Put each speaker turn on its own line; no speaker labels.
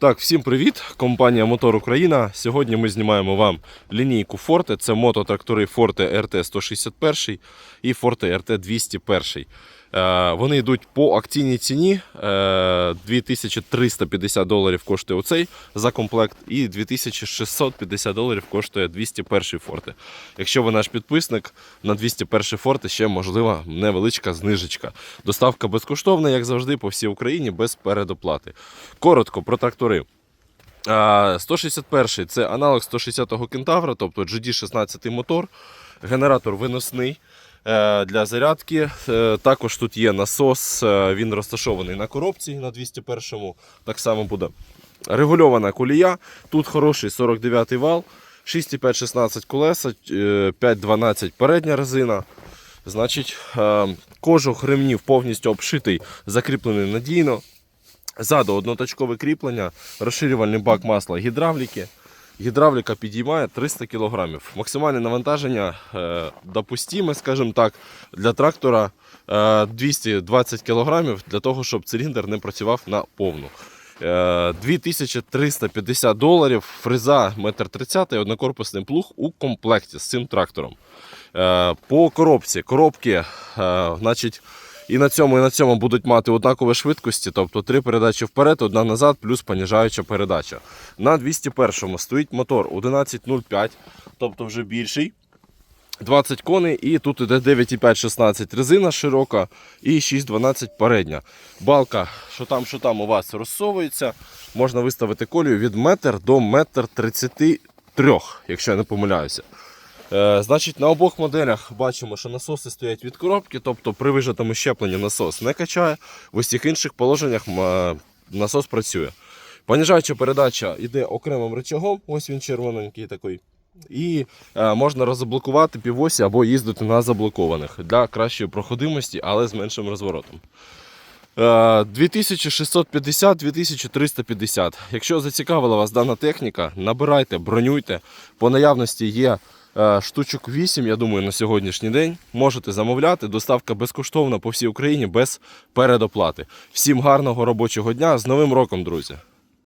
Так, всім привіт! Компанія Мотор Україна. Сьогодні ми знімаємо вам лінійку Forte. Це мототрактори Forte RT 161 і Форте RT 201. Е, Вони йдуть по акційній ціні. Е, 2350 доларів коштує оцей за комплект, і 2650 доларів коштує 201 Forte. Якщо ви наш підписник, на 201 Forte ще можлива невеличка знижечка. Доставка безкоштовна, як завжди, по всій Україні без передоплати. Коротко про трактори. А, 161 це аналог 160-го кентавра, тобто GD16 мотор, генератор виносний е, для зарядки. Е, Також тут є насос, е, він розташований на коробці на 201-му. Так само буде регульована колія. Тут хороший 49-й вал, 6,5-16 колеса, е, 5,12 передня резина. Значить, е, кожух ремнів повністю обшитий, закріплений надійно. Ззаду одноточкове кріплення, розширювальний бак масла гідравліки. Гідравліка підіймає 300 кг. Максимальне навантаження е, допустиме, скажімо так, для трактора е, 220 кг для того, щоб циліндр не працював на повну. Е, 2350 доларів, фреза 1,30 м, однокорпусний плуг у комплекті з цим трактором. Е, По коробці. Коробки, е, значить, і на цьому, і на цьому будуть мати однакові швидкості, тобто три передачі вперед, одна назад, плюс поніжаюча передача. На 201-му стоїть мотор 11.05, тобто вже більший. 20 коней, і тут іде 9,5-16 резина широка і 6,12 передня. Балка, що там, що там у вас розсовується. Можна виставити колію від метр до метр 33, якщо я не помиляюся. Е, значить, на обох моделях бачимо, що насоси стоять від коробки, тобто при вижатому щепленні насос не качає. В усіх інших положеннях насос працює. Поніжаюча передача йде окремим рычагом, ось він червоненький такий. І е, можна розблокувати півосі або їздити на заблокованих для кращої проходимості, але з меншим розворотом. Е, 2650-2350. Якщо зацікавила вас дана техніка, набирайте, бронюйте. По наявності є е, штучок 8, я думаю, на сьогоднішній день. Можете замовляти. Доставка безкоштовна по всій Україні без передоплати. Всім гарного робочого дня. З Новим роком, друзі!